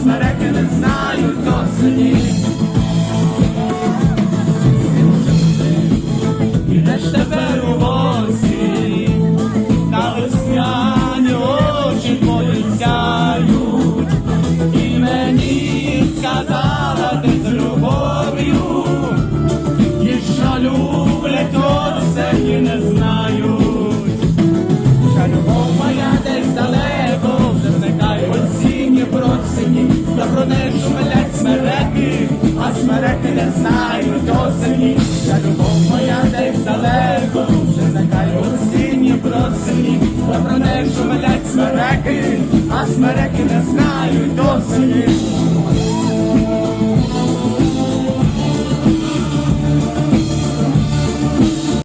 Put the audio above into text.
смереки не знають осені. Смереки не знають осені. Що любов моя десь далеко, вже в осінні просині, та про неї шумлять смереки, а смереки не знають осені.